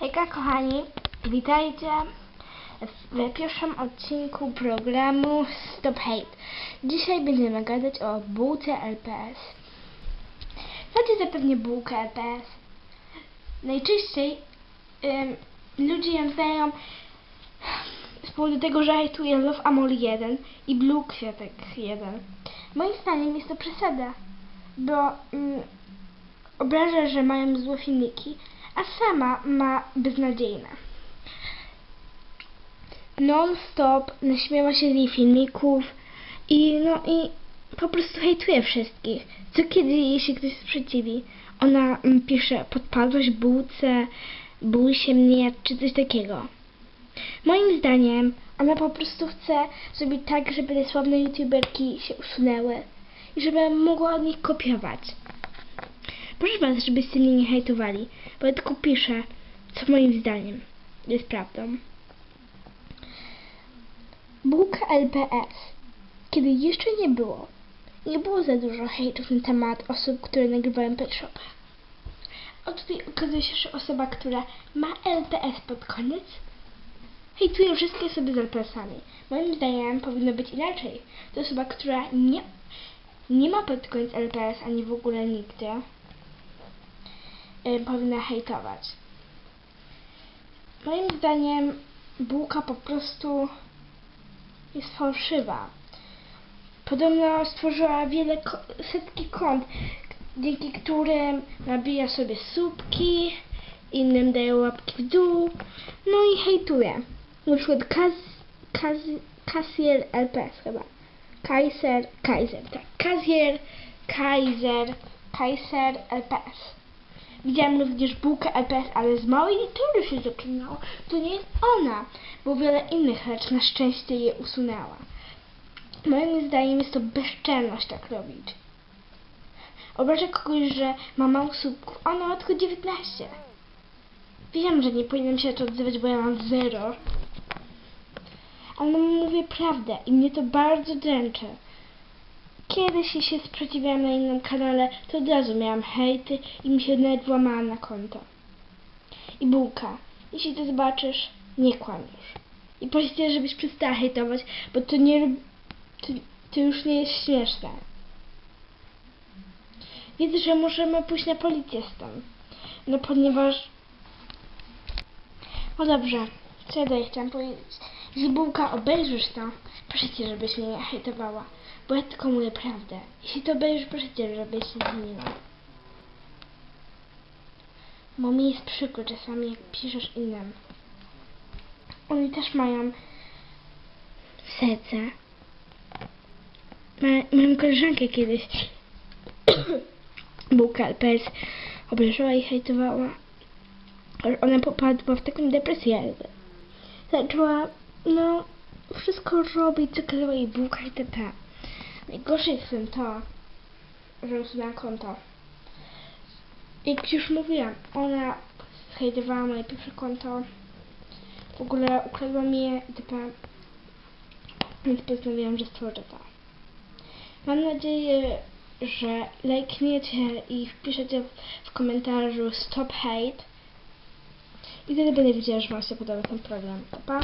Hejka kochani, witajcie w, pierwszym odcinku programu Stop Hate. Dzisiaj będziemy gadać o bułce LPS. Znacie zapewne bułkę LPS. Najczęściej ym, ludzie ją znają z powodu tego, że hejtuje Love Amol 1 i Blue Kwiatek 1. Moim zdaniem jest to przesada, bo ym, obraża, że mają złe filmiki, a sama ma beznadziejne. Non-stop naśmiewa się z jej filmików i no i po prostu hejtuje wszystkich. Co kiedy jej się ktoś sprzeciwi, ona mm, pisze podpadłaś bułce, bój się mnie, czy coś takiego. Moim zdaniem ona po prostu chce zrobić tak, żeby te sławne youtuberki się usunęły i żeby mogła od nich kopiować. Proszę Was, żebyście mnie nie hejtowali, bo ja tylko piszę, co moim zdaniem jest prawdą. Bułka LPS. Kiedy jeszcze nie było, nie było za dużo hejtów na temat osób, które nagrywają pet shopy. A tutaj okazuje się, że osoba, która ma LPS pod koniec, hejtuje wszystkie osoby z LPS-ami. Moim zdaniem powinno być inaczej. To osoba, która nie, nie ma pod koniec LPS, ani w ogóle nigdy, powinna hejtować. Moim zdaniem bułka po prostu jest fałszywa. Podobno stworzyła wiele setki kont, dzięki którym nabija sobie słupki, innym daje łapki w dół, no i hejtuje. Na przykład Kaz, Kasier LPS chyba. Kaiser, Kaiser, tak. Kasier, Kaiser, Kaiser LPS. Widziałem również bułkę LPS, ale z małej litery się zaczynało. To nie jest ona, bo wiele innych lecz na szczęście je usunęła. Moim zdaniem jest to bezczelność tak robić. Obrażę kogoś, że ma mało słupków, a ona ma tylko 19. Wiem, że nie powinienem się to odzywać, bo ja mam zero. Ale mówię prawdę i mnie to bardzo dręczy. Kiedyś się sprzeciwiałam na innym kanale, to od razu miałam hejty i mi się nawet włamała na konto. I bułka, jeśli to zobaczysz, nie kłam już. I proszę żebyś przestała hejtować, bo to nie... To, to już nie jest śmieszne. Widzę, że możemy pójść na policję z tym. No ponieważ... No dobrze, co ja chciałam powiedzieć? Jeśli bułka obejrzysz to, proszę cię, żebyś mnie nie hejtowała. Bo ja tylko mówię prawdę. Jeśli to obejrzysz, proszę cię, żebyś się zmieniła. Bo mi jest przykro czasami, jak piszesz innym. Oni też mają serce. Ma, moją koleżankę kiedyś bułka LPS obrażała i hejtowała. Ona popadła w taką depresję jakby. Zaczęła, no, wszystko robić, co kazała jej bułka itp. Najgorsze jest w tym to, że usunęła konto. Jak już mówiłam, ona hejtowała moje pierwsze konto. W ogóle ukradła mi je itp. Więc postanowiłam, że stworzę to. Mam nadzieję, że lajkniecie i wpiszecie w, komentarzu stop hate. I wtedy będę wiedziała, że Wam się podoba ten program. Pa, pa.